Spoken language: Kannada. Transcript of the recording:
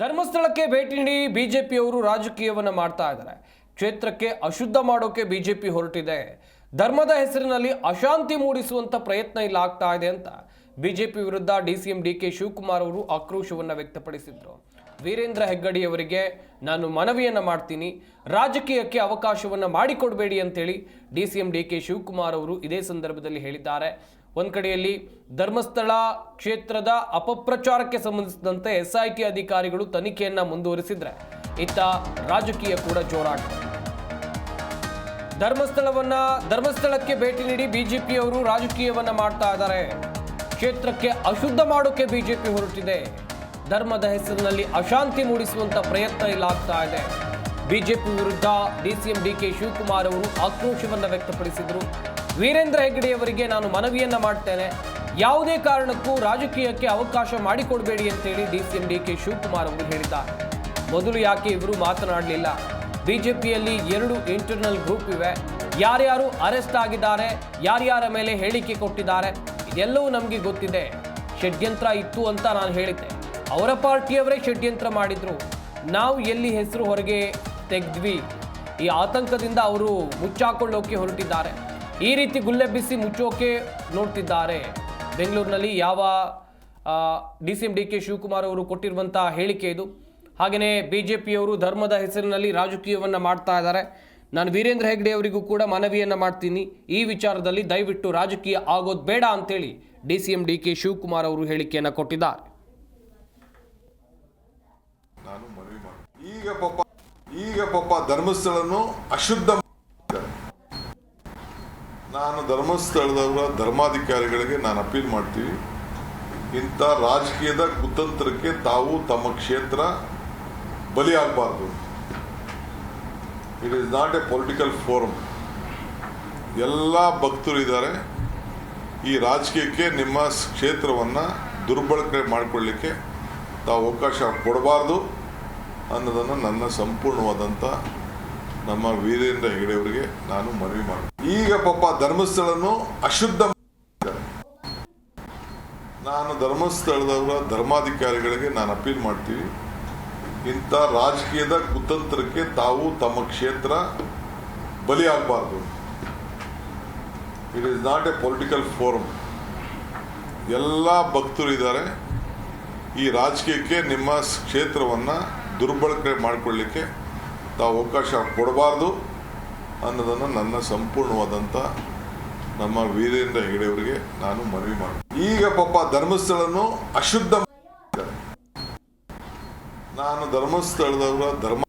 ಧರ್ಮಸ್ಥಳಕ್ಕೆ ಭೇಟಿ ನೀಡಿ ಬಿಜೆಪಿಯವರು ರಾಜಕೀಯವನ್ನು ಮಾಡ್ತಾ ಇದ್ದಾರೆ. ಕ್ಷೇತ್ರಕ್ಕೆ ಅಶುದ್ಧ ಮಾಡೋಕೆ ಬಿಜೆಪಿ ಹೊರಟಿದೆ. ಧರ್ಮದ ಹೆಸರಿನಲ್ಲಿ ಅಶಾಂತಿ ಮೂಡಿಸುವಂಥ ಪ್ರಯತ್ನ ಇಲ್ಲಾಗ್ತಾ ಇದೆ ಅಂತ ಬಿಜೆಪಿ ವಿರುದ್ಧ ಡಿಸಿಎಂ ಡಿ ಕೆ ಶಿವಕುಮಾರ್ ಅವರು ಆಕ್ರೋಶವನ್ನು ವ್ಯಕ್ತಪಡಿಸಿದ್ರು. ವೀರೇಂದ್ರ ಹೆಗ್ಗಡೆಯವರಿಗೆ ನಾನು ಮನವಿಯನ್ನು ಮಾಡ್ತೀನಿ. ರಾಜಕೀಯಕ್ಕೆ ಅವಕಾಶವನ್ನು ಮಾಡಿಕೊಡಬೇಡಿ ಅಂತೇಳಿ D C M D K Shivakumar ಅವರು ಇದೇ ಸಂದರ್ಭದಲ್ಲಿ ಹೇಳಿದ್ದಾರೆ. ಒಂದು ಕಡೆಯಲ್ಲಿ ಧರ್ಮಸ್ಥಳ ಕ್ಷೇತ್ರದ ಅಪಪ್ರಚಾರಕ್ಕೆ ಸಂಬಂಧಿಸಿದಂತೆ ಎಸ್ ಐ ಟಿ ಅಧಿಕಾರಿಗಳು ತನಿಖೆಯನ್ನು ಮುಂದುವರಿಸಿದ್ರೆ ಇತ್ತ ರಾಜಕೀಯ ಕೂಡ ಜೋರಾಟ ಧರ್ಮಸ್ಥಳವನ್ನ ಧರ್ಮಸ್ಥಳಕ್ಕೆ ಭೇಟಿ ನೀಡಿ ಬಿಜೆಪಿಯವರು ರಾಜಕೀಯವನ್ನ ಮಾಡ್ತಾ ಇದ್ದಾರೆ. ಕ್ಷೇತ್ರಕ್ಕೆ ಅಶುದ್ಧ ಮಾಡೋಕೆ ಬಿಜೆಪಿ ಹೊರಟಿದೆ. ಧರ್ಮದ ಹೆಸರಿನಲ್ಲಿ ಅಶಾಂತಿ ಮೂಡಿಸುವಂಥ ಪ್ರಯತ್ನ ಇಲ್ಲಾಗ್ತಾ ಇದೆ. ಬಿಜೆಪಿ ವಿರುದ್ಧ ಡಿ ಕೆ ಶಿವಕುಮಾರ್ ಅವರು ಆಕ್ರೋಶವನ್ನು ವ್ಯಕ್ತಪಡಿಸಿದರು. ವೀರೇಂದ್ರ ಹೆಗ್ಗಡೆಯವರಿಗೆ ನಾನು ಮನವಿಯನ್ನು ಮಾಡ್ತೇನೆ. ಯಾವುದೇ ಕಾರಣಕ್ಕೂ ರಾಜಕೀಯಕ್ಕೆ ಅವಕಾಶ ಮಾಡಿಕೊಡಬೇಡಿ ಅಂತೇಳಿ ಡಿಸಿಎಂ ಡಿ ಕೆ ಶಿವಕುಮಾರ್ ಅವರು ಹೇಳಿದ್ದಾರೆ. ಮೊದಲು ಯಾಕೆ ಇವರು ಮಾತನಾಡಲಿಲ್ಲ? ಬಿಜೆಪಿಯಲ್ಲಿ ಎರಡು ಇಂಟರ್ನಲ್ ಗ್ರೂಪ್ ಇವೆ. ಯಾರ್ಯಾರು ಅರೆಸ್ಟ್ ಆಗಿದ್ದಾರೆ, ಯಾರ್ಯಾರ ಮೇಲೆ ಹೇಳಿಕೆ ಕೊಟ್ಟಿದ್ದಾರೆ ಇದೆಲ್ಲವೂ ನಮಗೆ ಗೊತ್ತಿದೆ. ಷಡ್ಯಂತ್ರ ಇತ್ತು ಅಂತ ನಾನು ಹೇಳಿದ್ದೆ. ಅವರ ಪಾರ್ಟಿಯವರೇ ಷಡ್ಯಂತ್ರ ಮಾಡಿದರು. ನಾವು ಎಲ್ಲಿ ಹೆಸರು ಹೊರಗೆ ತೆಗೆದ್ವಿ? ಈ ಆತಂಕದಿಂದ ಅವರು ಮುಚ್ಚಾಕೊಳ್ಳೋಕೆ ಹೊರಟಿದ್ದಾರೆ. ಈ ರೀತಿ ಗುಲ್ಲೆಬ್ಬಿಸಿ ಮುಚ್ಚೋಕೆ ನೋಡ್ತಿದ್ದಾರೆ. ಬೆಂಗಳೂರಿನಲ್ಲಿ ಯಾವ D C M D K Shivakumar ಅವರು ಕೊಟ್ಟಿರುವಂಥ ಹೇಳಿಕೆ ಇದು. ಹಾಗೆಯೇ ಬಿ ಜೆ ಪಿಯವರು ಧರ್ಮದ ಹೆಸರಿನಲ್ಲಿ ರಾಜಕೀಯವನ್ನು ಮಾಡ್ತಾ ಇದ್ದಾರೆ. ನಾನು ವೀರೇಂದ್ರ ಹೆಗ್ಡೆ ಅವರಿಗೂ ಕೂಡ ಮನವಿಯನ್ನು ಮಾಡ್ತೀನಿ. ಈ ವಿಚಾರದಲ್ಲಿ ದಯವಿಟ್ಟು ರಾಜಕೀಯ ಆಗೋದು ಬೇಡ ಅಂತೇಳಿ D C M D K Shivakumar ಅವರು ಹೇಳಿಕೆಯನ್ನು ಕೊಟ್ಟಿದ್ದಾರೆ. ಈಗ ಪಾಪ ಈಗ ಪಾಪ ಧರ್ಮಸ್ಥಳನ್ನು ಅಶುದ್ಧ ನಾನು ಧರ್ಮಸ್ಥಳದವರ ಧರ್ಮಾಧಿಕಾರಿಗಳಿಗೆ ನಾನು ಅಪೀಲ್ ಮಾಡ್ತೀವಿ. ಇಂಥ ರಾಜಕೀಯದ ಕುತಂತ್ರಕ್ಕೆ ತಾವು ತಮ್ಮ ಕ್ಷೇತ್ರ ಬಲಿಯಾಗಬಾರ್ದು. It is not a political forum ಎಲ್ಲ ಭಕ್ತರು ಇದ್ದಾರೆ ಈ ರಾಜಕೀಯಕ್ಕೆ ನಿಮ್ಮ ಕ್ಷೇತ್ರವನ್ನು ದುರ್ಬಳಕೆ ಮಾಡಿಕೊಳ್ಳಿಕ್ಕೆ ತಾವು ಅವಕಾಶ ಕೊಡಬಾರ್ದು ಅನ್ನೋದನ್ನು ನನ್ನ ಸಂಪೂರ್ಣವಾದಂಥ ನಮ್ಮ ವೀರೇಂದ್ರ ಹೆಗಡೆಯವರಿಗೆ ನಾನು ಮನವಿ ಮಾಡಿ ಈಗ ಪಾಪ ಧರ್ಮಸ್ಥಳನ್ನು ಅಶುದ್ಧ ನಾನು ಧರ್ಮಸ್ಥಳದವರ ಧರ್ಮಾಧಿಕಾರಿಗಳಿಗೆ ನಾನು ಅಪೀಲ್ ಮಾಡ್ತೀವಿ ಇಂಥ ರಾಜಕೀಯದ ಕುತಂತ್ರಕ್ಕೆ ತಾವು ತಮ್ಮ ಕ್ಷೇತ್ರ ಬಲಿಯಾಗಬಾರ್ದು. It is not a political forum ಎಲ್ಲ ಭಕ್ತರು ಇದ್ದಾರೆ. ಈ ರಾಜಕೀಯಕ್ಕೆ ನಿಮ್ಮ ಕ್ಷೇತ್ರವನ್ನು ದುರ್ಬಳಕೆ ಮಾಡಿಕೊಳ್ಳಿಕ್ಕೆ ತಾವು ಅವಕಾಶ ಕೊಡಬಾರ್ದು ಅನ್ನೋದನ್ನು ನನ್ನ ಸಂಪೂರ್ಣವಾದಂಥ ನಮ್ಮ ವೀರೇಂದ್ರ ಹೆಗಡೆಯವರಿಗೆ ನಾನು ಮನವಿ ಮಾಡಿ ಈಗ ಪಾಪ ಧರ್ಮಸ್ಥಳನ್ನು ಅಶುದ್ಧ. ನಾನು ಧರ್ಮಸ್ಥಳದವರ ಧರ್ಮ